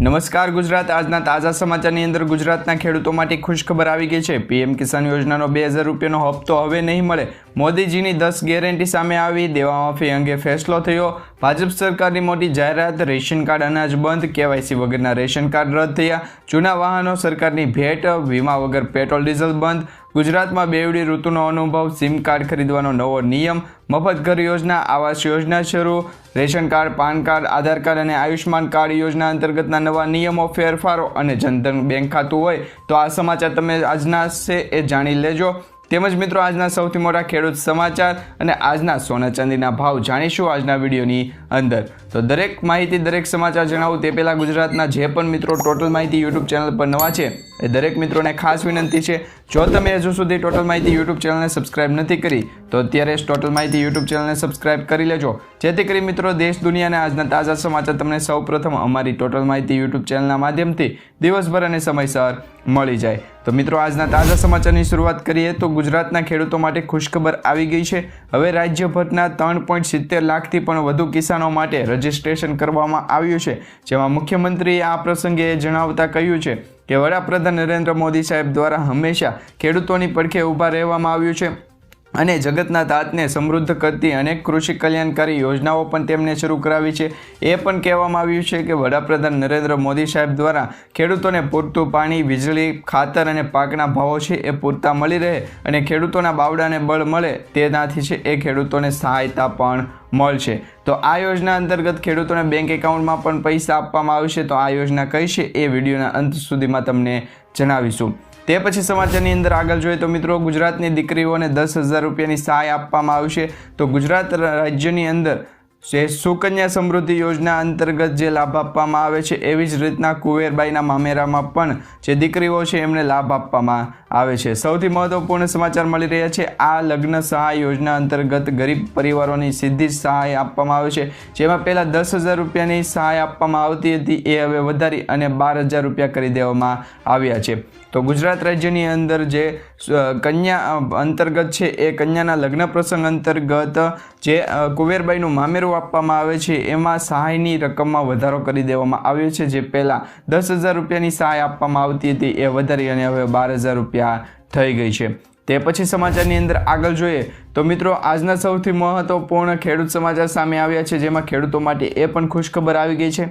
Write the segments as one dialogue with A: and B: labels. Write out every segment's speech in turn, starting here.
A: નમસ્કાર ગુજરાત. આજના તાજા સમાચારની અંદર ગુજરાતના ખેડૂતો માટે ખુશખબર આવી ગઈ છે. પીએમ કિસાન યોજનાનો બે હજાર રૂપિયાનો હપ્તો હવે નહીં મળે. મોદીજીની દસ ગેરંટી સામે આવી. દેવા માફી અંગે ફેસલો થયો. ભાજપ સરકારની મોટી જાહેરાત, રેશન કાર્ડ અનાજ બંધ, કેવાયસી વગરના રેશન કાર્ડ રદ થયા. જૂના વાહનો સરકારની ભેટ, વીમા વગર પેટ્રોલ, ડીઝલ બંધ. ગુજરાતમાં બેવડી ઋતુનો અનુભવ, સિમ કાર્ડ ખરીદવાનો નવો નિયમ, મફત ઘર યોજના, આવાસ યોજના શરૂ, ration card, PAN card, Aadhaar card અને આયુષ્માન કાર્ડ યોજના અંતર્ગતના નવા નિયમો ફેરફારો અને જનધન બેંક ખાતું હોય તો આ સમાચાર તમે આજના છે એ જાણી લેજો. તેમજ મિત્રો, આજના સૌથી મોટા ખેડૂત સમાચાર અને આજના સોના ચાંદીના ભાવ જાણીશું આજના વિડીયોની અંદર. તો દરેક માહિતી, દરેક સમાચાર જણાવું તે પહેલાં ગુજરાતના જે પણ મિત્રો ટોટલ માહિતી યુટ્યુબ ચેનલ પર નવા છે એ દરેક મિત્રોને ખાસ વિનંતી છે, જો તમે હજુ સુધી ટોટલ માહિતી યુટ્યુબ ચેનલને સબસ્ક્રાઇબ નથી કરી, તો અત્યારે જ ટોટલ માહિતી યુટ્યુબ ચેનલને સબસ્ક્રાઇબ કરી લેજો. જેથી કરી મિત્રો દેશ દુનિયાના આજના તાજા સમાચાર તમને સૌપ્રથમ અમારી ટોટલ માહિતી યુટ્યુબ ચેનલના માધ્યમથી દિવસભર અને સમયસર મળી જાય. તો મિત્રો, આજના તાજા સમાચારની શરૂઆત કરીએ તો ગુજરાતના ખેડૂતો માટે ખુશખબર આવી ગઈ છે. હવે રાજ્યભરના ત્રણ પોઈન્ટ સિત્તેર લાખથી પણ વધુ કિસાનો માટે રજિસ્ટ્રેશન કરવામાં આવ્યું છે, જેમાં મુખ્યમંત્રીએ આ પ્રસંગે જણાવતા કહ્યું છે કે વડાપ્રધાન નરેન્દ્ર મોદી સાહેબ દ્વારા હંમેશા ખેડૂતોની પડખે ઊભા રહેવામાં આવ્યું છે. અને જગતના તાતને સમૃદ્ધ કરતી અનેક કૃષિ કલ્યાણકારી યોજનાઓ પણ તેમણે શરૂ કરાવી છે. એ પણ કહેવામાં આવ્યું છે કે વડાપ્રધાન નરેન્દ્ર મોદી સાહેબ દ્વારા ખેડૂતોને પૂરતું પાણી, વીજળી, ખાતર અને પાકના ભાવો છે એ પૂરતા મળી રહે અને ખેડૂતોના બાવડાને બળ મળે તેનાથી છે એ ખેડૂતોને સહાયતા પણ મળશે. તો આ યોજના અંતર્ગત ખેડૂતોને બેંક એકાઉન્ટમાં પણ પૈસા આપવામાં આવશે. તો આ યોજના કઈ છે એ વિડીયોના અંત સુધીમાં તમને જણાવીશું. તે પછી સમાચારની અંદર આગળ જોઈએ તો મિત્રો ગુજરાતની દીકરીઓને દસ હજાર રૂપિયાની સહાય આપવામાં આવશે તો ગુજરાત રાજ્યની અંદર જે સુકન્યા સમૃદ્ધિ યોજના અંતર્ગત જે લાભ આપવામાં આવે છે, એવી જ રીતના કુવેરબાઈના મામેરામાં પણ જે દીકરીઓ છે, એમને લાભ આપવામાં આવે છે. સૌથી મહત્વપૂર્ણ સમાચાર મળી રહ્યા છે, આ લગ્ન સહાય યોજના અંતર્ગત ગરીબ પરિવારોની સીધી સહાય આપવામાં આવે છે. જેમાં પહેલાં દસ હજાર રૂપિયાની સહાય આપવામાં આવતી હતી, એ હવે વધારી અને બાર હજાર રૂપિયા કરી દેવામાં આવ્યા છે. તો ગુજરાત રાજ્યની અંદર જે કન્યા અંતર્ગત છે એ કન્યાના લગ્ન પ્રસંગ અંતર્ગત જે કુવેરબાઈનું મામેરું આપવામાં આવે છે, એમાં સહાયની રકમમાં વધારો કરી દેવામાં આવ્યો છે. જે પહેલાં દસ હજાર રૂપિયાની સહાય આપવામાં આવતી હતી, એ વધારી અને હવે બાર હજાર રૂપિયા થઈ ગઈ છે. તે પછી સમાચારની અંદર આગળ જોઈએ તો મિત્રો, આજના સૌથી મહત્વપૂર્ણ ખેડૂત સમાચાર સામે આવ્યા છે, જેમાં ખેડૂતો માટે એ પણ ખુશખબર આવી ગઈ છે.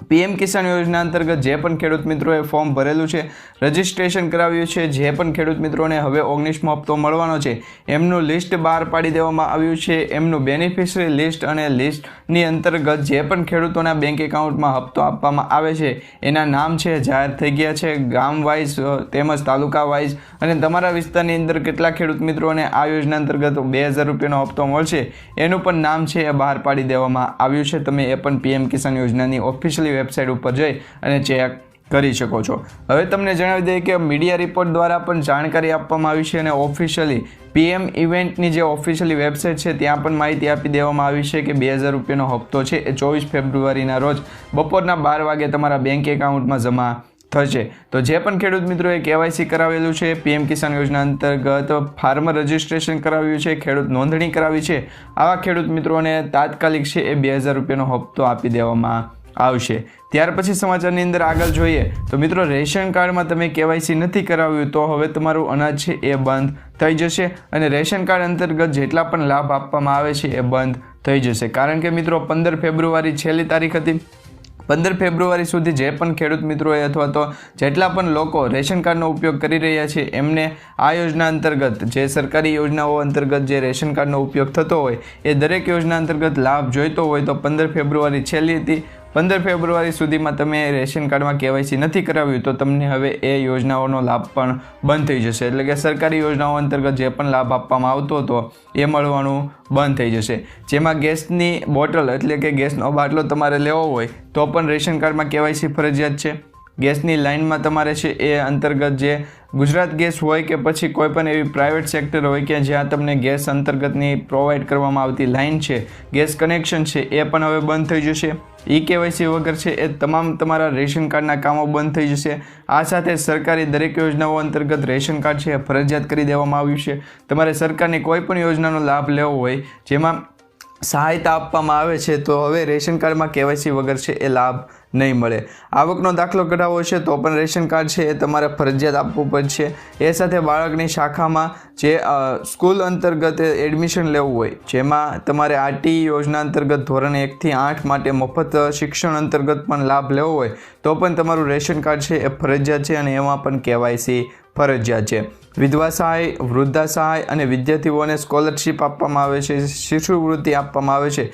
A: પીએમ કિસાન યોજના અંતર્ગત જે પણ ખેડૂત મિત્રોએ ફોર્મ ભરેલું છે, રજિસ્ટ્રેશન કરાવ્યું છે, જે પણ ખેડૂત મિત્રોને હવે ઓગણીસમો હપ્તો મળવાનો છે, એમનું લિસ્ટ બહાર પાડી દેવામાં આવ્યું છે. એમનું બેનિફિશરી લિસ્ટ અને લિસ્ટની અંતર્ગત જે પણ ખેડૂતોના બેંક એકાઉન્ટમાં હપ્તો આપવામાં આવે છે, એના નામ છે, જાહેર થઈ ગયા છે ગામ વાઇઝ તેમજ તાલુકા વાઇઝ અને તમારા વિસ્તારની અંદર કેટલા ખેડૂત મિત્રોને આ યોજના અંતર્ગત બે હજાર રૂપિયાનો હપ્તો મળશે, એનું પણ નામ છે, એ બહાર પાડી દેવામાં આવ્યું છે. તમે એ પણ પીએમ કિસાન યોજનાની ઓફિશિયલી વેબસાઇટ ઉપર જઈ અને ચેક કરી શકો છો. હવે તમને જણાવી દઈએ કે મીડિયા રિપોર્ટ દ્વારા પણ જાણકારી આપવામાં આવી છે અને ઓફિશિયલી પીએમ ઇવેન્ટની જે ઓફિશિયલી વેબસાઇટ છે, ત્યાં પણ માહિતી આપી દેવામાં આવી છે કે બે હજાર રૂપિયાનો હપ્તો છે એ ચોવીસ ફેબ્રુઆરીના રોજ બપોરના બાર વાગે તમારા બેંક એકાઉન્ટમાં જમા થશે. તો જે પણ ખેડૂત મિત્રોએ કેવાયસી કરાવેલું છે પીએમ કિસાન યોજના અંતર્ગત ફાર્મર રજિસ્ટ્રેશન કરાવ્યું છે, ખેડૂત નોંધણી કરાવી છે, આવા ખેડૂત મિત્રોને તાત્કાલિક છે એ બે હજાર રૂપિયાનો હપ્તો આપી દેવામાં આવશે. ત્યાર પછી સમાચારની અંદર આગળ જોઈએ તો મિત્રો, રેશન કાર્ડમાં તમે કેવાયસી નથી કરાવ્યું, તો હવે તમારું અનાજ છે એ બંધ થઈ જશે અને રેશન કાર્ડ અંતર્ગત જેટલા પણ લાભ આપવામાં આવે છે એ બંધ થઈ જશે. કારણ કે મિત્રો, પંદર ફેબ્રુઆરી છેલ્લી તારીખ હતી. પંદર ફેબ્રુઆરી સુધી જે પણ ખેડૂત મિત્રોએ અથવા તો જેટલા પણ લોકો રેશન કાર્ડનો ઉપયોગ કરી રહ્યા છે, એમને આ યોજના અંતર્ગત જે સરકારી યોજનાઓ અંતર્ગત જે રેશન કાર્ડનો ઉપયોગ થતો હોય, એ દરેક યોજના અંતર્ગત લાભ જોઈતો હોય તો પંદર ફેબ્રુઆરી છેલ્લી હતી. પંદર ફેબ્રુઆરી સુધીમાં તમે રેશન કાર્ડમાં કેવાયસી નથી કરાવ્યું, તો તમને હવે એ યોજનાઓનો લાભ પણ બંધ થઈ જશે. એટલે કે સરકારી યોજનાઓ અંતર્ગત જે પણ લાભ આપવામાં આવતો હતો, એ મળવાનું બંધ થઈ જશે. જેમાં ગેસની બોટલ એટલે કે ગેસનો બાટલો તમારે લેવો હોય, તો પણ રેશન કાર્ડમાં કેવાયસી ફરજિયાત છે. ગેસની લાઇનમાં તમારે છે એ અંતર્ગત જે ગુજરાત ગેસ હોય કે પછી કોઈ પણ એવી પ્રાઇવેટ સેક્ટર હોય કે જ્યાં તમને ગેસ અંતર્ગતની પ્રોવાઈડ કરવામાં આવતી લાઇન છે, ગેસ કનેક્શન છે, એ પણ હવે બંધ થઈ જશે. ઈ કેવાયસી વગર છે એ તમામ તમારા રેશન કાર્ડના કામો બંધ થઈ જશે. આ સાથે સરકારી દરેક યોજનાઓ અંતર્ગત રેશન કાર્ડ છે ફરજિયાત કરી દેવામાં આવ્યું છે. તમારે સરકારની કોઈ પણ યોજનાનો લાભ લેવો હોય, જેમાં સહાયતા આપવામાં આવે છે, તો હવે રેશન કાર્ડમાં કેવાયસી વગર છે એ લાભ નહીં મળે. આવકનો દાખલો કઢાવવો છે, તો પણ રેશન કાર્ડ છે એ તમારે ફરજિયાત આપવું પડશે. એ સાથે બાળકની શાખામાં જે સ્કૂલ અંતર્ગત એડમિશન લેવું હોય, જેમાં તમારે આરટી યોજના અંતર્ગત ધોરણ એકથી આઠ માટે મફત શિક્ષણ અંતર્ગત પણ લાભ લેવો હોય, તો પણ તમારું રેશન કાર્ડ છે એ ફરજિયાત છે અને એમાં પણ કેવાયસી ફરજિયાત છે. વિધવા સહાય વૃદ્ધા સહાય અને વિદ્યાર્થીઓને સ્કોલરશિપ આપવામાં આવે છે શિશુવૃત્તિ આપવામાં આવે છે.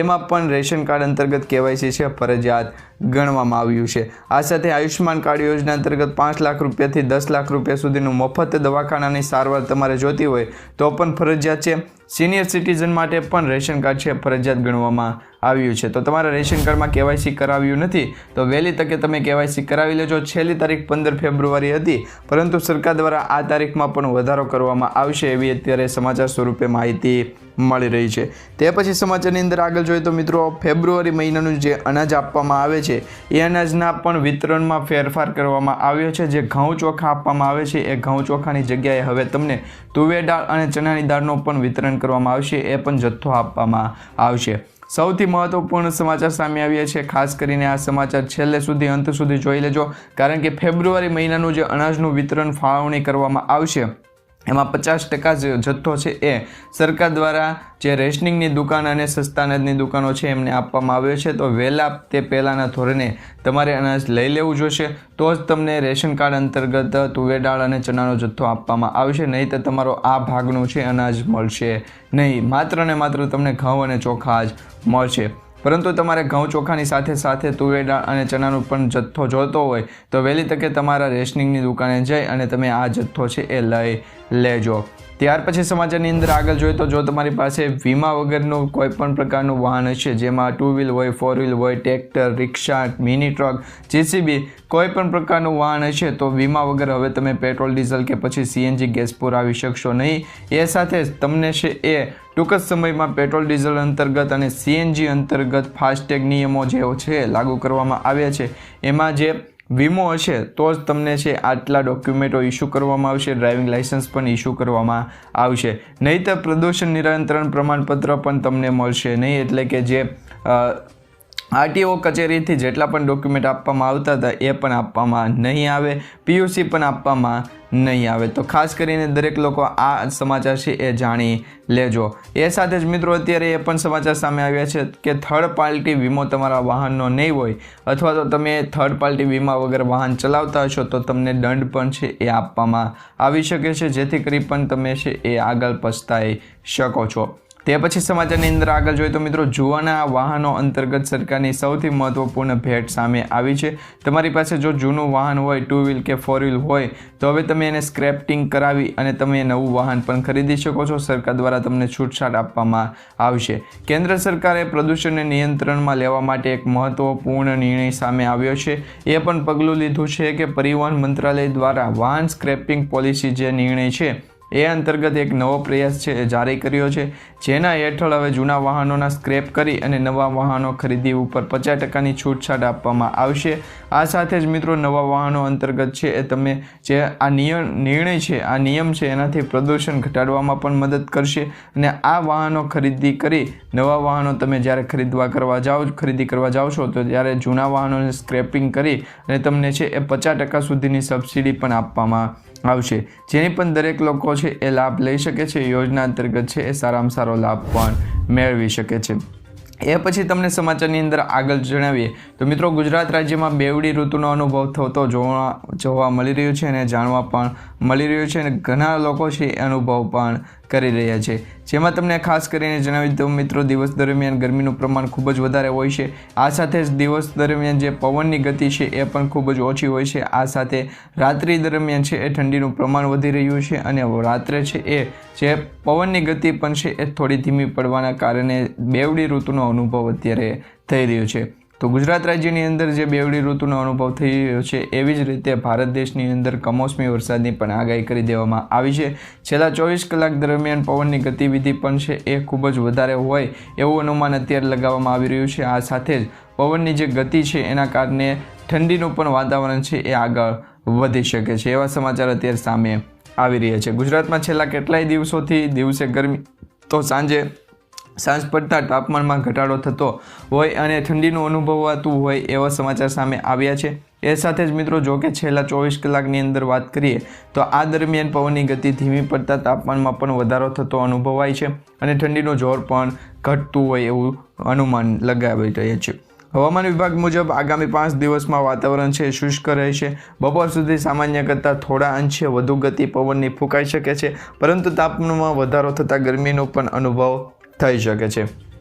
A: એમાં પણ રેશન કાર્ડ અંતર્ગત કેવાયસી છે, ફરજિયાત ગણવામાં આવ્યું છે. આ સાથે આયુષ્યમાન કાર્ડ યોજના અંતર્ગત પાંચ લાખ રૂપિયાથી દસ લાખ રૂપિયા સુધીનું મફત દવાખાનાની સારવાર તમારે જોતી હોય તો પણ ફરજિયાત છે. સિનિયર સિટીઝન માટે પણ રેશન કાર્ડ છે, ફરજિયાત ગણવામાં આવ્યું છે. તો તમારા રેશન કાર્ડમાં કેવાયસી કરાવ્યું નથી, તો વહેલી તકે તમે કેવાયસી કરાવી લેજો. છેલ્લી તારીખ પંદર ફેબ્રુઆરી હતી, પરંતુ સરકાર દ્વારા આ તારીખમાં પણ વધારો કરવામાં આવશે એવી અત્યારે સમાચાર સ્વરૂપે માહિતી મળી રહી છે. તે પછી સમાચારની અંદર આગળ જોઈએ તો મિત્રો, ફેબ્રુઆરી મહિનાનું જે અનાજ આપવામાં આવે છે, એ અનાજના પણ વિતરણમાં ફેરફાર કરવામાં આવ્યો છે. જે ઘઉં ચોખા આપવામાં આવે છે, એ ઘઉં ચોખાની જગ્યાએ હવે તમને તુવેર દાળ અને ચણાની દાળનું પણ વિતરણ કરવામાં આવશે, એ પણ જથ્થો આપવામાં આવશે. સૌથી મહત્વપૂર્ણ સમાચાર સામે આવ્યા છે. ખાસ કરીને આ સમાચાર છેલ્લે સુધી, અંત સુધી જોઈ લેજો. કારણ કે ફેબ્રુઆરી મહિનાનું જે અનાજનું વિતરણ ફાળવણી કરવામાં આવશે. એમાં પચાસ ટકા જથ્થો છે એ સરકાર દ્વારા જે રેશનિંગની દુકાન અને સસ્તા અનાજની દુકાનો છે એમને આપવામાં આવ્યો છે. તો વહેલા તે પહેલાંના ધોરણે તમારે અનાજ લઈ લેવું જોઈશે તો જ તમને રેશન કાર્ડ અંતર્ગત તુવેર દાળ અને ચણાનો જથ્થો આપવામાં આવશે. નહીં તો તમારો આ ભાગનું છે અનાજ મળશે નહીં. માત્ર ને માત્ર તમને ઘઉં અને ચોખા જ મળશે. પરંતુ તમારે ઘઉં ચોખાની સાથે સાથે તુવેર દાળ અને ચણાનો પણ જથ્થો જોતો હોય તો વહેલી તકે તમારા રેશનિંગની દુકાને જઈ અને તમે આ જથ્થો છે એ લઈ લેજો. ત્યાર પછી સમાચારની અંદર આગળ જોઈએ તો જો તમારી પાસે વીમા વગરનું કોઈ પણ પ્રકારનું વાહન હશે, જેમાં ટુ વ્હીલ હોય ફોર વ્હીલ હોય tractor rickshaw mini truck JCB કોઈ પણ પ્રકારનું વાહન હશે, તો વીમા વગર હવે તમે પેટ્રોલ, ડીઝલ કે પછી સીએનજી ગેસ પુરાવી શકશો નહીં. એ સાથે તમને છે એ ટૂંક જ સમયમાં પેટ્રોલ, ડીઝલ અંતર્ગત અને સીએનજી અંતર્ગત ફાસ્ટેગ નિયમો જે છે લાગુ કરવામાં આવ્યા છે. એમાં જે વીમો હશે તો જ તમને છે આટલા ડોક્યુમેન્ટો ઇસ્યુ કરવામાં આવશે, ડ્રાઇવિંગ લાઇસન્સ પણ ઇસ્યુ કરવામાં આવશે. નહીંતર પ્રદૂષણ નિયંત્રણ પ્રમાણપત્ર પણ તમને મળશે નહીં, એટલે કે જે આરટીઓ કચેરીથી જેટલા પણ ડોક્યુમેન્ટ આપવામાં આવતા હતા એ પણ આપવામાં નહીં આવે, પીયુસી પણ આપવામાં નહીં આવે. તો ખાસ કરીને દરેક લોકો આ સમાચાર છે એ જાણી લેજો. એ સાથે જ મિત્રો, અત્યારે એ પણ સમાચાર સામે આવ્યા છે કે થર્ડ પાર્ટી વીમો તમારા વાહનનો નહીં હોય અથવા તો તમે થર્ડ પાર્ટી વીમા વગર વાહન ચલાવતા હશો તો તમને દંડ પણ છે એ આપવામાં આવી શકે છે. જેથી કરી પણ તમે છે એ આગળ પછતાઈ શકો છો. તે પછી સમાચારની અંદર આગળ જોઈએ તો મિત્રો જુવાના વાહનો અંતર્ગત સરકારની સૌથી મહત્વપૂર્ણ ભેટ સામે આવી છે. તમારી પાસે જો જૂનું વાહન હોય ટુ વ્હીલ કે ફોર વ્હીલ હોય, તો હવે તમે એને સ્ક્રેપ્ટિંગ કરાવી અને તમે નવું વાહન પણ ખરીદી શકો છો. સરકાર દ્વારા તમને છૂટછાટ આપવામાં આવશે. કેન્દ્ર સરકારે પ્રદૂષણને નિયંત્રણમાં લેવા માટે એક મહત્વપૂર્ણ નિર્ણય સામે આવ્યો છે. એ પણ પગલું લીધું છે કે પરિવહન મંત્રાલય દ્વારા વાહન સ્ક્રેપિંગ પોલિસી જે નિર્ણય છે, એ અંતર્ગત એક નવો પ્રયાસ છે જારી કર્યો છે. જેના હેઠળ હવે જૂના વાહનોના સ્ક્રેપ કરી અને નવા વાહનો ખરીદી ઉપર પચાસ ટકાની છૂટછાટ આપવામાં આવશે. આ સાથે જ મિત્રો નવા વાહનો અંતર્ગત છે એ તમે જે આ નિયમ નિર્ણય છે, આ નિયમ છે એનાથી પ્રદૂષણ ઘટાડવામાં પણ મદદ કરશે અને આ વાહનો ખરીદી કરી નવા વાહનો તમે જ્યારે ખરીદવા કરવા જાઓ, ખરીદી કરવા જાઓ છો તો ત્યારે જૂના વાહનોને સ્ક્રેપિંગ કરી અને તમને છે એ પચાસ ટકા સુધીની સબસિડી પણ આપવામાં આવશે. જેની પણ દરેક લોકો છે એ લાભ લઈ શકે છે. યોજના અંતર્ગત છે એ સારામાં સારો લાભ પણ મેળવી શકે છે. એ પછી તમને સમાચારની અંદર આગળ જણાવીએ. તો મિત્રો, ગુજરાત રાજ્યમાં બેવડી ઋતુનો અનુભવ થતો જોવા જોવા મળી રહ્યો છે અને જાણવા પણ મળી રહ્યું છે અને ઘણા લોકો છે એ અનુભવ પણ કરી રહ્યા છે. જેમાં તમને ખાસ કરીને જણાવી દઉં, મિત્રો, દિવસ દરમિયાન ગરમીનું પ્રમાણ ખૂબ જ વધારે હોય છે. આ સાથે જ દિવસ દરમિયાન જે પવનની ગતિ છે એ પણ ખૂબ જ ઓછી હોય છે. આ સાથે રાત્રિ દરમિયાન છે એ ઠંડીનું પ્રમાણ વધી રહ્યું છે અને રાત્રે છે એ જે પવનની ગતિ પણ છે એ થોડી ધીમી પડવાના કારણે બેવડી ઋતુનો અનુભવ અત્યારે થઈ રહ્યો છે. તો ગુજરાત રાજ્યની અંદર જે બેવડી ઋતુનો અનુભવ થઈ રહ્યો છે, એવી જ રીતે ભારત દેશની અંદર કમોસમી વરસાદની પણ આગાહી કરી દેવામાં આવી છે. છેલ્લા ચોવીસ કલાક દરમિયાન પવનની ગતિવિધિ પણ છે, એ ખૂબ જ વધારે હોય એવું અનુમાન અત્યારે લગાવવામાં આવી રહ્યું છે. આ સાથે જ પવનની જે ગતિ છે, એના કારણે ઠંડીનું પણ વાતાવરણ છે, એ આગળ વધી શકે છે, એવા સમાચાર અત્યારે સામે આવી રહ્યા છે. ગુજરાતમાં છેલ્લા કેટલાય દિવસોથી દિવસે ગરમી તો સાંજે સાંજ પડતા તાપમાનમાં ઘટાડો થતો હોય અને ઠંડીનું અનુભવાતું હોય એવા સમાચાર સામે આવ્યા છે. એ સાથે જ મિત્રો, જો કે છેલ્લા ચોવીસ કલાકની અંદર વાત કરીએ, તો આ દરમિયાન પવનની ગતિ ધીમી પડતા તાપમાનમાં પણ વધારો થતો અનુભવાય છે અને ઠંડીનું જોર પણ ઘટતું હોય એવું અનુમાન લગાવી રહ્યા છે. હવામાન વિભાગ મુજબ આગામી પાંચ દિવસમાં વાતાવરણ છે, શુષ્ક રહેશે. બપોર સુધી સામાન્ય કરતાં થોડા અંશે વધુ ગતિ પવનની ફૂંકાઈ શકે છે, પરંતુ તાપમાનમાં વધારો થતાં ગરમીનો પણ અનુભવ થઈ શકે છે.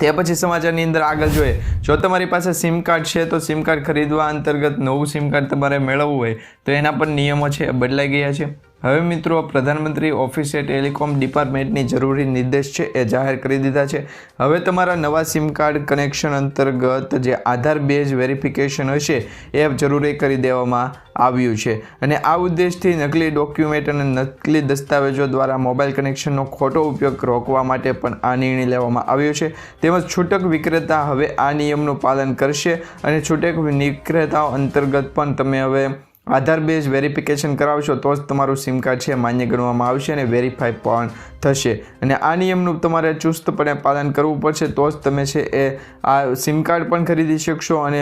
A: તે પછી સમાચારની અંદર આગળ જોઈએ. જો તમારી પાસે સિમ કાર્ડ છે, તો સિમ કાર્ડ ખરીદવા અંતર્ગત નવું સિમ કાર્ડ તમારે મેળવવું હોય, તો એના પર નિયમો છે, બદલાઈ ગયા છે. હવે મિત્રો, પ્રધાનમંત્રી ઓફિસે ટેલિકોમ ડિપાર્ટમેન્ટની જરૂરી નિર્દેશ છે એ જાહેર કરી દીધા છે. હવે તમારા નવા સિમ કાર્ડ કનેક્શન અંતર્ગત જે આધાર બેઝ વેરિફિકેશન હશે એ જરૂરી કરી દેવામાં આવ્યું છે. અને આ ઉદ્દેશથી નકલી ડોક્યુમેન્ટ અને નકલી દસ્તાવેજો દ્વારા મોબાઈલ કનેક્શનનો ખોટો ઉપયોગ રોકવા માટે પણ આ નિર્ણય લેવામાં આવ્યો છે. તેમજ છૂટક વિક્રેતા હવે આ નિયમનું પાલન કરશે અને છૂટક વિક્રેતાઓ અંતર્ગત પણ તમે હવે આધાર બેઝ વેરિફિકેશન કરાવશો તો જ તમારું સિમ કાર્ડ છે, માન્ય ગણવામાં આવશે અને વેરીફાઈ પણ થશે. અને આ નિયમનું તમારે ચુસ્તપણે પાલન કરવું પડશે તો જ તમે છે એ, આ સિમ કાર્ડ પણ ખરીદી શકશો અને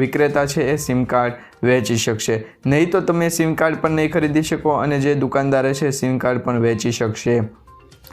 A: વિક્રેતા છે એ સિમ કાર્ડ વેચી શકશે. નહીં તો તમે સિમ કાર્ડ પણ નહીં ખરીદી શકો અને જે દુકાનદારે છે સિમ કાર્ડ પણ વેચી શકશે.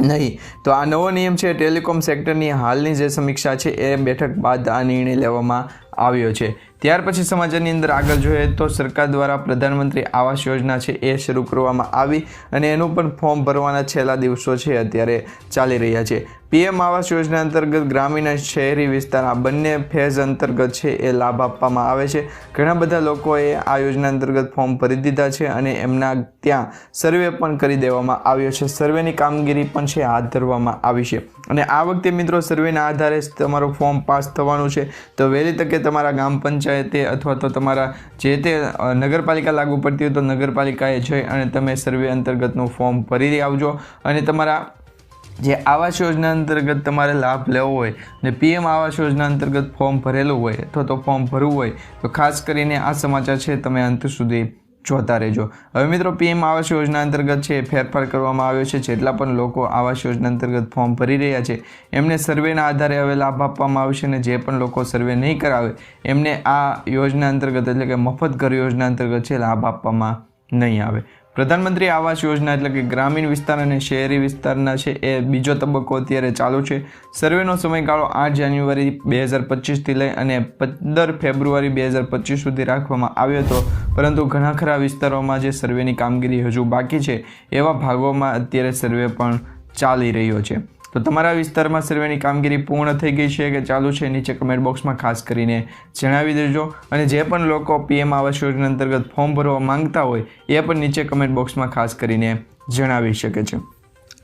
A: નહીં, તો આ નવો નિયમ છે, ટેલિકોમ સેક્ટરની હાલની જે સમીક્ષા છે એ બેઠક બાદ આ નિર્ણય લેવામાં આવ્યો છે. ત્યાર પછી સમાચારની અંદર આગળ જોઈએ તો સરકાર દ્વારા પ્રધાનમંત્રી આવાસ યોજના છે એ શરૂ કરવામાં આવી અને એનું પણ ફોર્મ ભરવાના છેલ્લા દિવસો છે અત્યારે ચાલી રહ્યા છે. પીએમ આવાસ યોજના અંતર્ગત ગ્રામીણ અને શહેરી વિસ્તારના બંને ફેઝ અંતર્ગત છે એ લાભ આપવામાં આવે છે. ઘણા બધા લોકોએ આ યોજના અંતર્ગત ફોર્મ ભરી દીધા છે અને એમના ત્યાં સર્વે પણ કરી દેવામાં આવ્યો છે. સર્વેની કામગીરી પણ છે, હાથ ધરવામાં આવી છે. અને આ વખતે મિત્રો સર્વેના આધારે તમારું ફોર્મ પાસ થવાનું છે. તો વહેલી તકે તમારા ગામ પંચાયતે અથવા તો તમારા જે તે નગરપાલિકા લાગુ પડતી હોય તો નગરપાલિકાએ જઈ અને તમે સર્વે અંતર્ગતનું ફોર્મ ભરી આવજો. અને તમારા જે આવાસ યોજના અંતર્ગત તમારે લાભ લેવો હોય ને પીએમ આવાસ યોજના અંતર્ગત ફોર્મ ભરેલું હોય અથવા તો ફોર્મ ભરવું હોય તો ખાસ કરીને આ સમાચાર છે તમે અંત સુધી જોતા રહેજો. હવે મિત્રો પીએમ આવાસ યોજના અંતર્ગત છે ફેરફાર કરવામાં આવ્યો છે. જેટલા પણ લોકો આવાસ યોજના અંતર્ગત ફોર્મ ભરી રહ્યા છે, એમને સર્વેના આધારે હવે લાભ આપવામાં આવશે અને જે પણ લોકો સર્વે નહીં કરાવે, એમને આ યોજના અંતર્ગત એટલે કે મફત ઘર યોજના અંતર્ગત છે લાભ આપવામાં નહીં આવે. પ્રધાનમંત્રી આવાસ યોજના એટલે કે ગ્રામીણ વિસ્તાર અને શહેરી વિસ્તારના છે એ બીજો તબક્કો અત્યારે ચાલુ છે. સર્વેનો સમયગાળો આઠ જાન્યુઆરી બે હજાર પચીસથી લઈ અને પંદર ફેબ્રુઆરી બે હજાર પચીસ સુધી રાખવામાં આવ્યો હતો. પરંતુ ઘણા ખરા વિસ્તારોમાં જે સર્વેની કામગીરી હજુ બાકી છે એવા ભાગોમાં અત્યારે સર્વે પણ ચાલી રહ્યો છે. તો તમારા વિસ્તારમાં સર્વેની કામગીરી પૂર્ણ થઈ ગઈ છે કે ચાલુ છે નીચે કમેન્ટ બોક્સમાં ખાસ કરીને જણાવી દેજો. અને જે પણ લોકો પીએમ આવાસ યોજના અંતર્ગત ફોર્મ ભરવા માંગતા હોય, એ પણ નીચે કમેન્ટ બોક્સમાં ખાસ કરીને જણાવી શકે છે.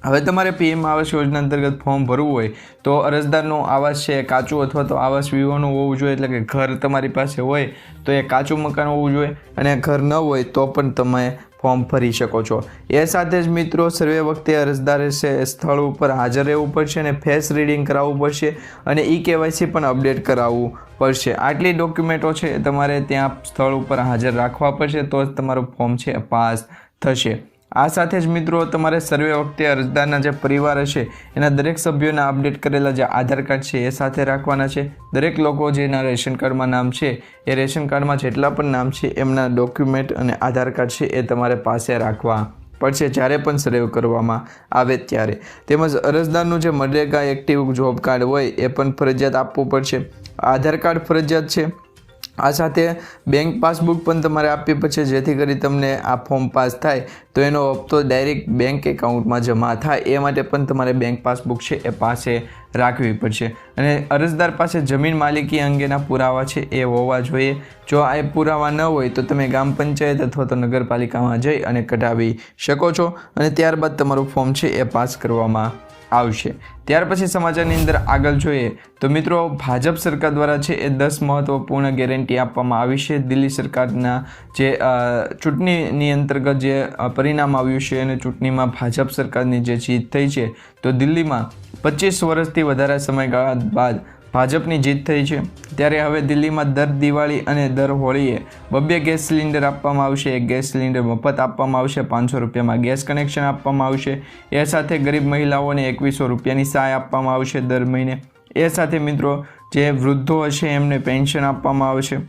A: હવે તમારે પીએમ આવાસ યોજના અંતર્ગત ફોર્મ ભરવું હોય, તો અરજદારનું આવાસ છે કાચું અથવા તો આવાસ વિહોનું હોવું જોઈએ, એટલે કે ઘર તમારી પાસે હોય તો એ કાચું મકાન હોવું જોઈએ અને ઘર ન હોય તો પણ તમે ફોર્મ ભરી શકો છો. એ સાથે જ મિત્રો સર્વે વખતે અરજદારે છે સ્થળ ઉપર હાજર રહેવું પડશે અને ફેસ રીડિંગ કરાવવું પડશે અને ઈ કેવાયસી પણ અપડેટ કરાવવું પડશે. આટલી ડોક્યુમેન્ટો છે તમારે ત્યાં સ્થળ ઉપર હાજર રાખવા પડશે તો જ તમારું ફોર્મ છે પાસ થશે. આ સાથે જ મિત્રો તમારે સર્વે વખતે અરજદારના જે પરિવાર હશે, એના દરેક સભ્યોના અપડેટ કરેલા જે આધાર કાર્ડ છે એ સાથે રાખવાના છે. દરેક લોકો જેના રેશન કાર્ડમાં નામ છે, એ રેશન કાર્ડમાં જેટલા પણ નામ છે, એમના ડોક્યુમેન્ટ અને આધાર કાર્ડ છે એ તમારે પાસે રાખવા પડશે જ્યારે પણ સર્વે કરવામાં આવે ત્યારે. તેમજ અરજદારનું જે મનરેગા એક્ટિવ જોબ કાર્ડ હોય, એ પણ ફરજિયાત આપવું પડશે. આધાર કાર્ડ ફરજિયાત છે. આ સાથે બેંક પાસબુક પણ તમારે આપવી પડશે, જેથી કરી તમને આ ફોર્મ પાસ થાય. તો એનો હપ્તો ડાયરેક્ટ બેંક એકાઉન્ટમાં જમા થાય. એ માટે પણ તમારે બેંક પાસબુક છે એ પાસે રાખવી પડશે. અને અરજદાર પાસે જમીન માલિકી અંગેના પુરાવા છે એ હોવા જોઈએ. જો આ પુરાવા ન હોય તો તમે ગ્રામ પંચાયત અથવા તો નગરપાલિકામાં જઈ અને કઢાવી શકો છો અને ત્યારબાદ તમારું ફોર્મ છે એ પાસ કરવામાં આવશે. ત્યાર પછી સમાચારની અંદર આગળ જોઈએ તો મિત્રો, ભાજપ સરકાર દ્વારા છે એ દસ મહત્વપૂર્ણ ગેરંટી આપવામાં આવી છે. દિલ્હી સરકારના જે ચૂંટણીની અંતર્ગત જે પરિણામ આવ્યું છે અને ચૂંટણીમાં ભાજપ સરકારની જે જીત થઈ છે, તો દિલ્હીમાં પચીસ વર્ષથી વધારે સમયગાળા બાદ ભાજપની જીત થઈ છે. ત્યારે હવે દિલ્હીમાં દર દિવાળી અને દર હોળીએ બબ્બે ગેસ સિલિન્ડર આપવામાં આવશે, એક ગેસ સિલિન્ડર મફત આપવામાં આવશે, પાંચસો રૂપિયામાં ગેસ કનેક્શન આપવામાં આવશે. એ સાથે ગરીબ મહિલાઓને એકવીસો રૂપિયાની સહાય આપવામાં આવશે દર મહિને. એ સાથે મિત્રો, જે વૃદ્ધો હશે એમને પેન્શન આપવામાં આવશે.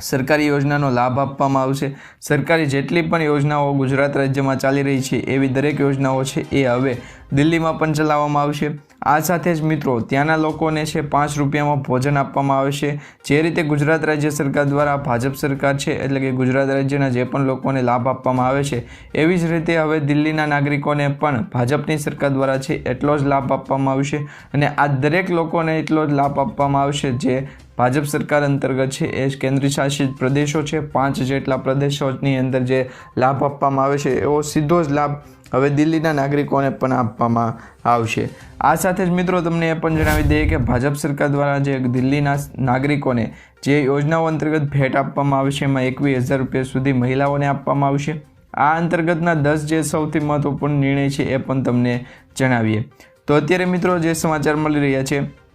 A: સરકારી યોજનાનો લાભ આપવામાં આવશે. સરકારી જેટલી પણ યોજનાઓ ગુજરાત રાજ્યમાં ચાલી રહી છે, એવી દરેક યોજનાઓ છે એ હવે દિલ્હીમાં પણ ચલાવવામાં આવશે. આ સાથે જ મિત્રો, ત્યાંના લોકોને છે પાંચ રૂપિયામાં ભોજન આપવામાં આવશે. જે રીતે ગુજરાત રાજ્ય સરકાર દ્વારા ભાજપ સરકાર છે, એટલે કે ગુજરાત રાજ્યના જે પણ લોકોને લાભ આપવામાં આવે છે, એવી જ રીતે હવે દિલ્હીના નાગરિકોને પણ ભાજપની સરકાર દ્વારા છે એટલો જ લાભ આપવામાં આવશે. અને આ દરેક લોકોને એટલો જ લાભ આપવામાં આવશે જે ભાજપ સરકાર અંતર્ગત છે, એ જ કેન્દ્ર શાસિત પ્રદેશો છે. પાંચ જેટલા પ્રદેશોની અંદર જે લાભ આપવામાં આવે છે, એવો સીધો જ લાભ હવે દિલ્હીના નાગરિકોને પણ આપવામાં આવશે. આ સાથે જ મિત્રો તમને એ પણ જણાવી દઈએ કે ભાજપ સરકાર દ્વારા જે દિલ્હીના નાગરિકોને જે યોજનાઓ અંતર્ગત ભેટ આપવામાં આવશે, એમાં એકવીસ હજાર રૂપિયા સુધી મહિલાઓને આપવામાં આવશે. આ અંતર્ગતના દસ જે સૌથી મહત્વપૂર્ણ નિર્ણય છે, એ પણ તમને જણાવીએ. તો અત્યારે મિત્રો જે સમાચાર મળી રહ્યા છે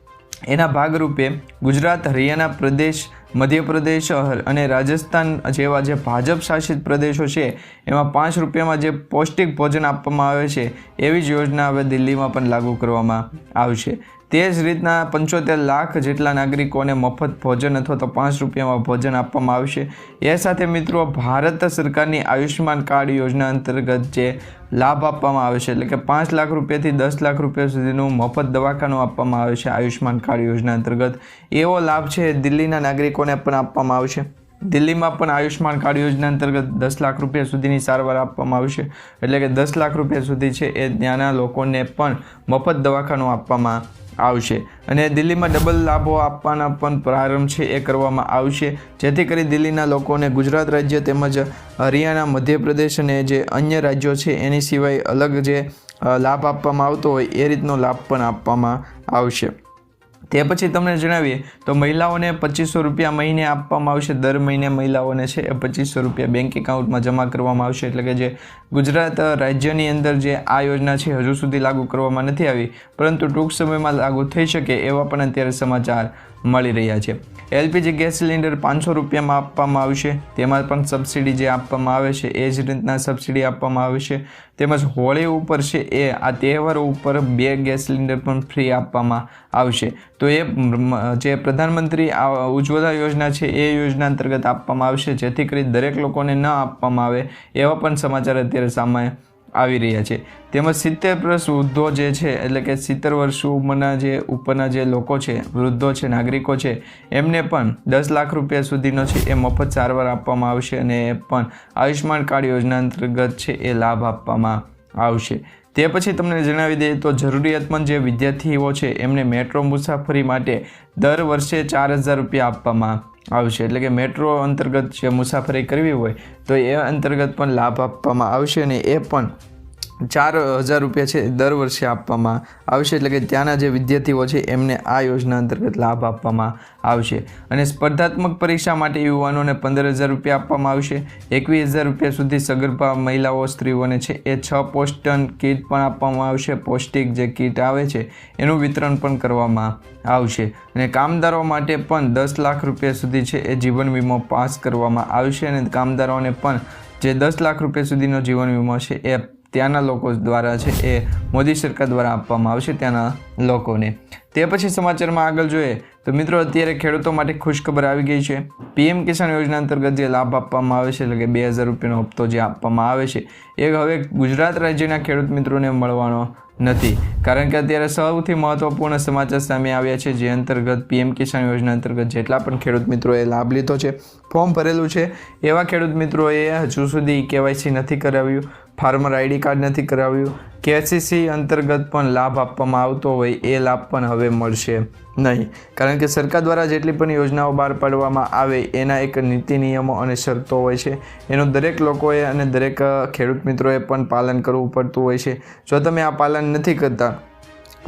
A: એના ભાગરૂપે ગુજરાત, હરિયાણા પ્રદેશ, મધ્યપ્રદેશ અને રાજસ્થાન જેવા જે ભાજપ શાસિત પ્રદેશો છે, એમાં પાંચ રૂપિયામાં જે પૌષ્ટિક ભોજન આપવામાં આવે છે, એવી જ યોજના હવે દિલ્હીમાં પણ લાગુ કરવામાં આવશે. તે જ રીતના પંચોતેર લાખ જેટલા નાગરિકોને મફત ભોજન અથવા તો પાંચ રૂપિયામાં ભોજન આપવામાં આવશે. એ સાથે મિત્રો, ભારત સરકારની આયુષ્યમાન કાર્ડ યોજના અંતર્ગત જે લાભ આપવામાં આવે છે, એટલે કે પાંચ લાખ રૂપિયાથી દસ લાખ રૂપિયા સુધીનું મફત દવાખાનું આપવામાં આવે છે આયુષ્યમાન કાર્ડ યોજના અંતર્ગત. એવો લાભ છે દિલ્હીના નાગરિકોને પણ આપવામાં આવશે. દિલ્હીમાં પણ આયુષ્યમાન કાર્ડ યોજના અંતર્ગત દસ લાખ રૂપિયા સુધીની સારવાર આપવામાં આવશે. એટલે કે દસ લાખ રૂપિયા સુધી છે એ ત્યાંના લોકોને પણ મફત દવાખાનું આપવામાં આવશે. અને દિલ્હીમાં ડબલ લાભો આપવાના પણ પ્રારંભ છે, એ કરવામાં આવશે. જેથી કરી દિલ્હીના લોકોને ગુજરાત રાજ્ય તેમજ હરિયાણા, મધ્યપ્રદેશ અને જે અન્ય રાજ્યો છે, એની સિવાય અલગ જે લાભ આપવામાં આવતો હોય, એ રીતનો લાભ પણ આપવામાં આવશે. તે પછી તમને જણાવીએ, તો મહિલાઓને પચીસો રૂપિયા મહિને આપવામાં આવશે. દર મહિને મહિલાઓને છે એ પચીસો રૂપિયા બેંક એકાઉન્ટમાં જમા કરવામાં આવશે. એટલે કે જે ગુજરાત રાજ્યની અંદર જે આ યોજના છે, હજુ સુધી લાગુ કરવામાં નથી આવી. પરંતુ ટૂંક સમયમાં લાગુ થઈ શકે એવા પણ અત્યારે સમાચાર મળી રહ્યા છે. એલપીજી ગેસ સિલિન્ડર પાંચસો રૂપિયામાં આપવામાં આવશે. તેમાં પણ સબસિડી જે આપવામાં આવે છે, એ જ રીતના સબસિડી આપવામાં આવે છે. તેમજ હોળી ઉપર છે એ, આ તહેવારો ઉપર બે ગેસ સિલિન્ડર પણ ફ્રી આપવામાં આવશે. તો એ જે પ્રધાનમંત્રી આ ઉજ્જવલા યોજના છે, એ યોજના અંતર્ગત આપવામાં આવશે. જેથી કરી દરેક લોકોને ન આપવામાં આવે એવા પણ સમાચાર અત્યારે સામે આવી રહ્યા છે. તેમજ સિત્તેર પ્લસ વૃદ્ધો જે છે, એટલે કે સિત્તેર વર્ષ ઉંમરના જે, ઉપરના જે લોકો છે, વૃદ્ધો છે, નાગરિકો છે, એમને પણ દસ લાખ રૂપિયા સુધીનો છે એ મફત સારવાર આપવામાં આવશે અને એ પણ આયુષ્યમાન કાર્ડ યોજના અંતર્ગત છે એ લાભ આપવામાં આવશે. તે પછી તમને જણાવી દઈએ તો જરૂરિયાતમંદ જે વિદ્યાર્થીઓ છે એમને મેટ્રો મુસાફરી માટે દર વર્ષે ચાર હજાર રૂપિયા આપવામાં આવશે. એટલે કે મેટ્રો અંતર્ગત જે મુસાફરી કરવી હોય, તો એ અંતર્ગત પણ લાભ આપવામાં આવશે અને એ પણ ચાર હજાર રૂપિયા છે દર વર્ષે આપવામાં આવશે એટલે કે ત્યાંના જે વિદ્યાર્થીઓ છે એમને આ યોજના અંતર્ગત લાભ આપવામાં આવશે. અને સ્પર્ધાત્મક પરીક્ષા માટે યુવાનોને પંદર હજાર રૂપિયા આપવામાં આવશે. એકવીસ હજાર રૂપિયા સુધી સગર્ભા મહિલાઓ, સ્ત્રીઓને છે એ છ પોસ્ટન કીટ પણ આપવામાં આવશે. પૌષ્ટિક જે કીટ આવે છે એનું વિતરણ પણ કરવામાં આવશે. અને કામદારો માટે પણ દસ લાખ રૂપિયા સુધી છે એ જીવન વીમો પાસ કરવામાં આવશે. અને કામદારોને પણ જે દસ લાખ રૂપિયા સુધીનો જીવન વીમો છે એ ત્યાંના લોકો દ્વારા છે એ મોદી સરકાર દ્વારા આપવામાં આવશે ત્યાંના લોકોને. તે પછી સમાચારમાં આગળ જોઈએ તો મિત્રો અત્યારે ખેડૂતો માટે ખુશખબર આવી ગઈ છે. પીએમ કિસાન યોજના અંતર્ગત જે લાભ આપવામાં આવે છે એટલે કે બે હજાર રૂપિયાનો હપ્તો જે આપવામાં આવે છે, એ હવે ગુજરાત રાજ્યના ખેડૂત મિત્રોને મળવાનો નથી. કારણ કે અત્યારે સૌથી મહત્વપૂર્ણ સમાચાર સામે આવ્યા છે, જે અંતર્ગત પીએમ કિસાન યોજના અંતર્ગત જેટલા પણ ખેડૂત મિત્રોએ લાભ લીધો છે, ફોર્મ ભરેલું છે, એવા ખેડૂત મિત્રોએ હજુ સુધી કેવાયસી નથી કરાવ્યું. ફાર્મર આઈડી કાર્ડ નથી કરાવ્યું. કેસીસી અંતર્ગત પણ લાભ આપવામાં આવતો હોય એ લાભ પણ હવે મળશે નહીં. કારણ કે સરકાર દ્વારા જેટલી પણ યોજનાઓ બહાર પાડવામાં આવે એના એક નીતિ, નિયમો અને શરતો હોય છે. એનું દરેક લોકોએ અને દરેક ખેડૂત મિત્રોએ પણ પાલન કરવું પડતું હોય છે. જો તમે આ પાલન નથી કરતા,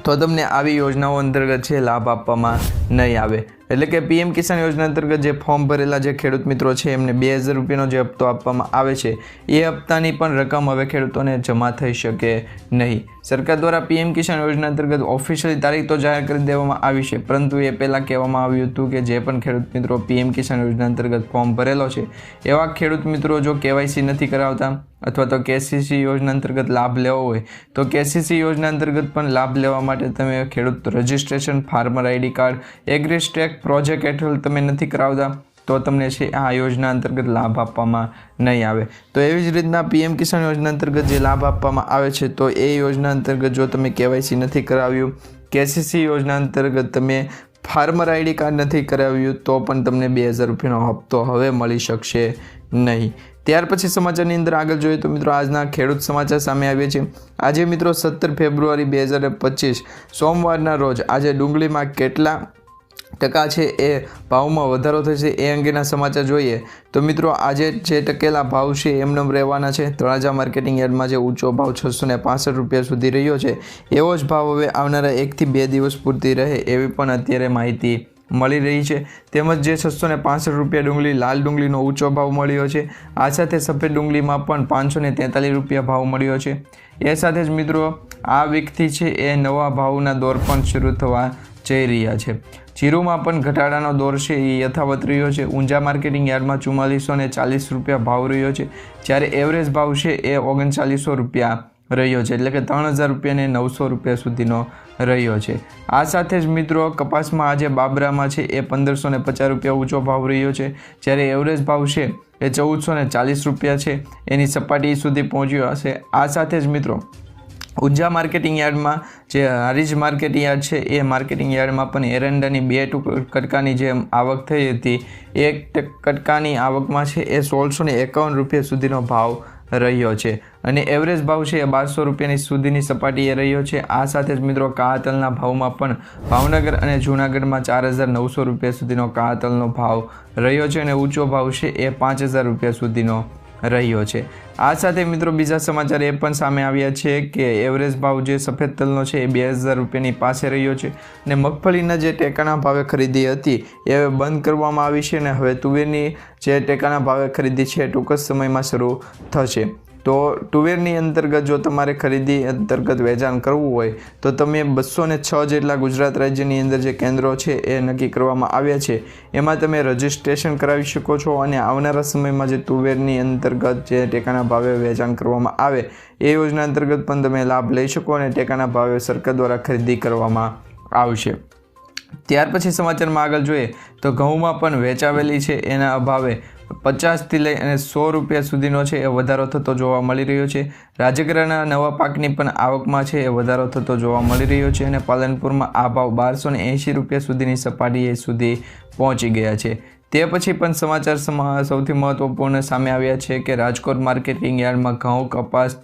A: તો તમને આવી યોજનાઓ અંતર્ગત છે લાભ આપવામાં નહીં આવે. એટલે કે પીએમ કિસાન યોજના અંતર્ગત જે ફોર્મ ભરેલા જે ખેડૂત મિત્રો છે, એમને બે હજાર રૂપિયાનો જે હપ્તો આપવામાં આવે છે, એ હપ્તાની પણ રકમ હવે ખેડૂતોને જમા થઈ શકે નહીં. સરકાર દ્વારા પીએમ કિસાન યોજના અંતર્ગત ઓફિશિયલી તારીખ તો જાહેર કરી દેવામાં આવી છે, પરંતુ એ પહેલાં કહેવામાં આવ્યું હતું કે જે પણ ખેડૂત મિત્રો પીએમ કિસાન યોજના અંતર્ગત ફોર્મ ભરેલો છે, એવા ખેડૂત મિત્રો જો કેવાયસી નથી કરાવતા અથવા તો કેસીસી યોજના અંતર્ગત લાભ લેવો હોય, તો કેસીસી યોજના અંતર્ગત પણ લાભ લેવા માટે તમે ખેડૂત registration farmer ID card AgriStack project હેઠળ તમે નથી કરાવતા. તો તમને છે આ યોજના અંતર્ગત લાભ આપવામાં નહીં આવે. તો એવી જ રીતના પીએમ કિસાન યોજના અંતર્ગત જે લાભ આપવામાં આવે છે, તો એ યોજના અંતર્ગત જો તમે કેવાયસી નથી કરાવ્યું, કેસીસી યોજના અંતર્ગત તમે ફાર્મર આઈડી કાર્ડ નથી કરાવ્યું, તો પણ તમને બે હજાર રૂપિયાનો હપ્તો હવે મળી શકશે નહીં. ત્યાર પછી સમાચારની અંદર આગળ જોઈએ તો મિત્રો આજના ખેડૂત સમાચાર સામે આવે છે આજે મિત્રો સત્તર ફેબ્રુઆરી બે હજાર પચીસ, સોમવારના રોજ આજે ડુંગળીમાં કેટલા ટકા છે એ ભાવમાં વધારો થશે, એ અંગેના સમાચાર જોઈએ. તો મિત્રો, આજે જે ટકેલા ભાવ છે એમને રહેવાના છે. તળાજા માર્કેટિંગ યાર્ડમાં જે ઊંચો ભાવ છસો ને પાસઠ રૂપિયા સુધી રહ્યો છે, એવો જ ભાવ હવે આવનારા એકથી બે દિવસ પૂરતી રહે એવી પણ અત્યારે માહિતી મળી રહી છે. તેમજ જે છસો ને પાસઠ રૂપિયા ડુંગળી, લાલ ડુંગળીનો ઊંચો ભાવ મળ્યો છે, આ સાથે સફેદ ડુંગળીમાં પણ પાંચસો ને તેતાલીસ રૂપિયા ભાવ મળ્યો છે. એ સાથે જ મિત્રો, આ વીકથી છે એ નવા ભાવના દોર પણ શરૂ થવા જઈ રહ્યા છે. જીરુમાં પણ ઘટાડાનો દોર છે, એ યથાવત રહ્યો છે. ઊંઝા માર્કેટિંગ યાર્ડમાં ચુમ્માલીસો ને ચાલીસ રૂપિયા ભાવ રહ્યો છે. જ્યારે એવરેજ ભાવ છે, એ ઓગણચાલીસો રૂપિયા રહ્યો છે. એટલે કે ત્રણ હજાર રૂપિયાને નવસો રૂપિયા સુધીનો રહ્યો છે. આ સાથે જ મિત્રો, કપાસમાં આજે બાબરામાં છે, એ પંદરસો ને પચાસ રૂપિયા ઊંચો ભાવ રહ્યો છે. જ્યારે એવરેજ ભાવ છે, એ ચૌદસો ને ચાલીસ રૂપિયા છે. એની સપાટી સુધી પહોંચ્યો હશે. આ સાથે જ મિત્રો ઊંઝા માર્કેટિંગ યાર્ડમાં જે હરીજ માર્કેટિંગ યાર્ડ છે, એ માર્કેટિંગ યાર્ડમાં પણ એરંડાની બે ટુક કટકાની જે આવક થઈ હતી. એક કટકાની આવકમાં છે, એ સોળસો ને એકાવન રૂપિયા સુધીનો ભાવ રહ્યો છે અને એવરેજ ભાવ છે, એ બારસો રૂપિયાની સુધીની સપાટીએ રહ્યો છે. આ સાથે જ મિત્રો કાળા ભાવમાં પણ ભાવનગર અને જૂનાગઢમાં ચાર હજાર નવસો રૂપિયા સુધીનો કાળા ભાવ રહ્યો છે અને ઊંચો ભાવ છે, એ પાંચ હજાર રૂપિયા સુધીનો રહ્યો છે. આ સાથે મિત્રો બીજા સમાચાર એ પણ સામે આવ્યા છે કે એવરેજ ભાવ જે સફેદ તલનો છે એ બે હજાર રૂપિયાની પાસે રહ્યો છે અને મગફળીના જે ટેકાના ભાવે ખરીદી હતી એ બંધ કરવામાં આવી છે અને હવે તુવેરની જે ટેકાના ભાવે ખરીદી છે ટૂંક જ સમયમાં શરૂ થશે. તો ટુવેરની અંતર્ગત જો તમારે ખરીદી અંતર્ગત વેચાણ કરવું હોય, તો તમે બસો ને છ જેટલા ગુજરાત રાજ્યની અંદર જે કેન્દ્રો છે એ નક્કી કરવામાં આવ્યા છે. એમાં તમે રજિસ્ટ્રેશન કરાવી શકો છો અને આવનારા સમયમાં જે તુવેરની અંતર્ગત જે ટેકાના ભાવે વેચાણ કરવામાં આવે, એ યોજના અંતર્ગત પણ તમે લાભ લઈ શકો અને ટેકાના ભાવે સરકાર દ્વારા ખરીદી કરવામાં આવશે. ત્યાર પછી સમાચારમાં આગળ જોઈએ, તો ઘઉંમાં પણ વેચાવેલી છે એના અભાવે પચાસથી લઈ અને સો રૂપિયા સુધીનો છે એ વધારો થતો જોવા મળી રહ્યો છે. રાજગરાના નવા પાકની પણ આવકમાં છે એ વધારો થતો જોવા મળી રહ્યો છે અને પાલનપુરમાં આ ભાવ બારસો રૂપિયા સુધીની સપાટીએ સુધી પહોંચી ગયા છે. તે પછી પણ સમાચાર સૌથી મહત્વપૂર્ણ સામે આવ્યા છે કે રાજકોટ માર્કેટિંગ યાર્ડમાં ઘઉં, કપાસ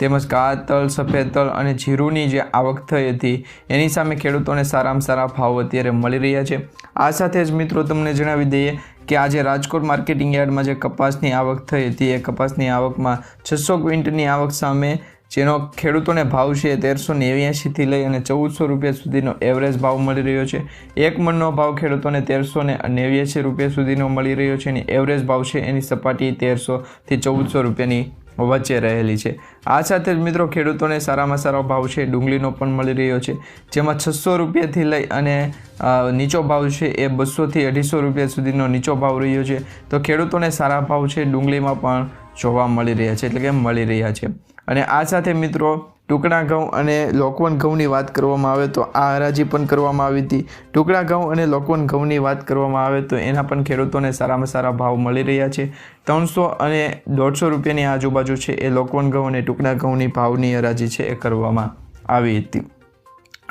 A: તેમજ કાળા તલ સફેદ તલ અને જીરુની જે આવક થઈ હતી, એની સામે ખેડૂતોને સારામાં સારા ભાવ અત્યારે મળી રહ્યા છે. આ સાથે જ મિત્રો તમને જણાવી દઈએ કે આજે રાજકોટ માર્કેટિંગ યાર્ડમાં જે કપાસની આવક થઈ હતી, એ કપાસની આવકમાં છસો ક્વિન્ટની આવક સામે જેનો ખેડૂતોને ભાવ છે તેરસો નેવ્યાસીથી લઈ અને ચૌદસો રૂપિયા સુધીનો એવરેજ ભાવ મળી રહ્યો છે. એક મણનો ભાવ ખેડૂતોને તેરસો ને નેવ્યાસી રૂપિયા સુધીનો મળી રહ્યો છે અને એવરેજ ભાવ છે એની સપાટી તેરસોથી ચૌદસો રૂપિયાની વચ્ચે રહેલી છે. આ સાથે જ મિત્રો ખેડૂતોને સારામાં સારો ભાવ છે, ડુંગળીનો પણ મળી રહ્યો છે, જેમાં છસો રૂપિયાથી લઈ અને નીચો ભાવ છે એ બસોથી અઢીસો રૂપિયા સુધીનો નીચો ભાવ રહ્યો છે. તો ખેડૂતોને સારા ભાવ છે, ડુંગળીમાં પણ જોવા મળી રહ્યા છે, એટલે કે મળી રહ્યા છે. અને આ સાથે મિત્રો ટુકડા ઘઉં અને લોકવન ઘઉંની વાત કરવામાં આવે તો આ હરાજી પણ કરવામાં આવી હતી. ટુકડા ઘઉં અને લોકવન ઘઉંની વાત કરવામાં આવે તો એના પણ ખેડૂતોને સારામાં સારા ભાવ મળી રહ્યા છે. ત્રણસો અને દોઢસો રૂપિયાની આજુબાજુ છે એ લોકવન ઘઉં અને ટુકડા ઘઉંની ભાવની હરાજી છે એ કરવામાં આવી હતી.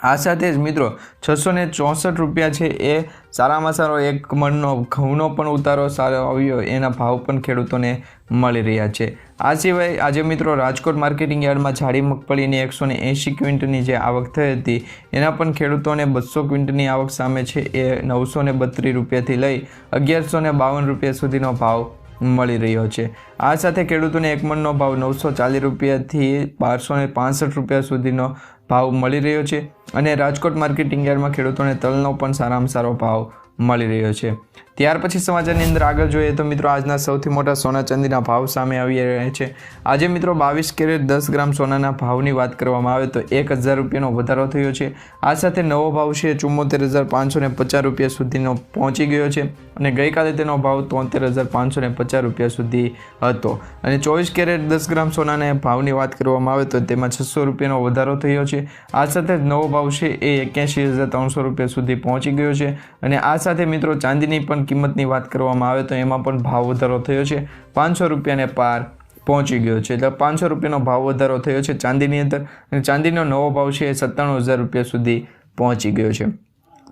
A: આ સાથે જ મિત્રો છસો ને ચોસઠ રૂપિયા છે એ સારામાં સારો એક મણનો ઘઉંનો પણ ઉતારો સારો આવ્યો. એના ભાવ પણ ખેડૂતોને મળી રહ્યા છે. આ સિવાય આજે મિત્રો રાજકોટ માર્કેટિંગ યાર્ડમાં જાડી મગફળીની એકસો ને એંશી ક્વિન્ટની જે આવક થઈ હતી, એના પણ ખેડૂતોને બસો ક્વિન્ટની આવક સામે છે એ નવસો ને બત્રીસ રૂપિયાથી લઈ અગિયારસો ને બાવન રૂપિયા સુધીનો ભાવ મળી રહ્યો છે. આ સાથે ખેડૂતોને એક મણનો ભાવ નવસો ચાલીસ રૂપિયાથી બારસો ને રૂપિયા સુધીનો ભાવ મળી રહ્યો છે અને રાજકોટ માર્કેટિંગ યાર્ડમાં ખેડૂતોને તલનો પણ સારામાં સારો ભાવ મળી રહ્યો છે. ત્યાર પછી સમાચારની અંદર આગળ જોઈએ તો મિત્રો આજના સૌથી મોટા સોના ચાંદીના ભાવ સામે આવી રહ્યા છે. આજે મિત્રો બાવીસ કેરેટ દસ ગ્રામ સોનાના ભાવની વાત કરવામાં આવે તો એક હજાર રૂપિયાનો વધારો થયો છે. આ સાથે નવો ભાવ છે ચુમ્મોતેર હજાર પાંચસો ને પચાસ રૂપિયા સુધીનો પહોંચી ગયો છે અને ગઈકાલે તેનો ભાવ તોતેર હજાર પાંચસો ને પચાસ રૂપિયા સુધી હતો. અને ચોવીસ કેરેટ દસ ગ્રામ સોનાના ભાવની વાત કરવામાં આવે તો તેમાં છસો રૂપિયાનો વધારો થયો છે. આ સાથે જ નવો ભાવ છે એ એક્યાસી હજાર ત્રણસો રૂપિયા સુધી પહોંચી ગયો છે. અને આ સાથે મિત્રો ચાંદીની પણ કિંમતની વાત કરવામાં આવે તો એમાં પણ ભાવ વધારો થયો છે. પાંચસો રૂપિયાને પાર પહોંચી ગયો છે. એટલે પાંચસો રૂપિયાનો ભાવ વધારો થયો છે ચાંદીની અંદર અને ચાંદીનો નવો ભાવ છે એ સત્તાણું હજાર રૂપિયા સુધી પહોંચી ગયો છે.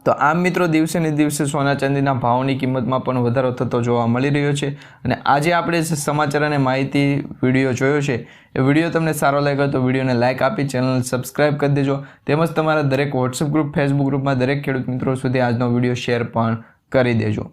A: તો આમ મિત્રો દિવસે ને દિવસે સોના ચાંદીના ભાવની કિંમતમાં પણ વધારો થતો જોવા મળી રહ્યો છે. અને આજે આપણે સમાચાર અને માહિતી વીડિયો જોયો છે, એ વીડિયો તમને સારો લાગ્યો તો વિડીયોને લાઇક આપી ચેનલ સબસ્ક્રાઇબ કરી દેજો. તેમજ તમારા દરેક વોટ્સઅપ ગ્રુપ ફેસબુક ગ્રુપમાં દરેક ખેડૂત મિત્રો સુધી આજનો વીડિયો શેર પણ કરી દેજો.